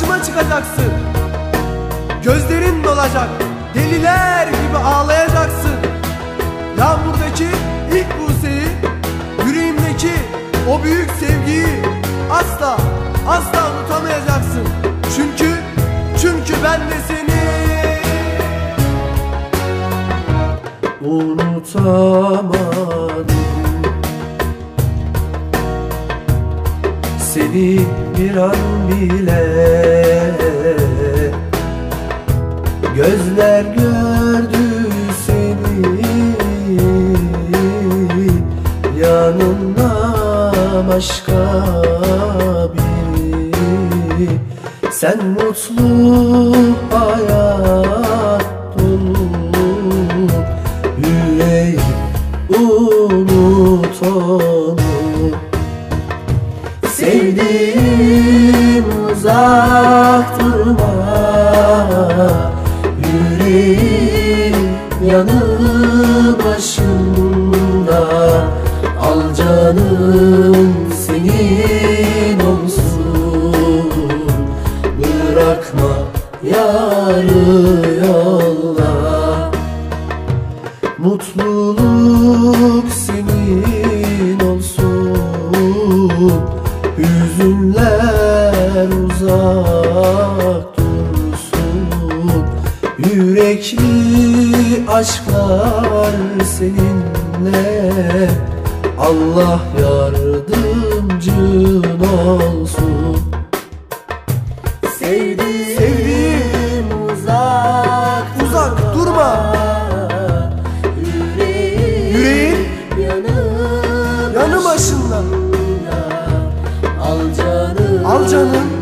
yanacaksın Gözlerin dolacak Deliler gibi ağlayacaksın. Yağmurdaki ilk buseyi Yüreğimdeki o büyük sevgiyi Asla asla unutamayacaksın. Çünkü çünkü ben de seni unutamadım Seni bir an bile. Gözler gördü seni Yanında başka biri. Sen mutlu hayat dolu Yüreği unut onu Sevdiğim uzak durma Yüreğim yanı başında Al canım senin olsun. Bırakma yarı yolda Mutluluk senin Yürekli aşklar seninle. Allah yardımcın olsun. Sevdiğim, Sevdiğim uzak uzak durma. Yüreğim, Yüreğin yanı, yanı başında. Al canım, Al canım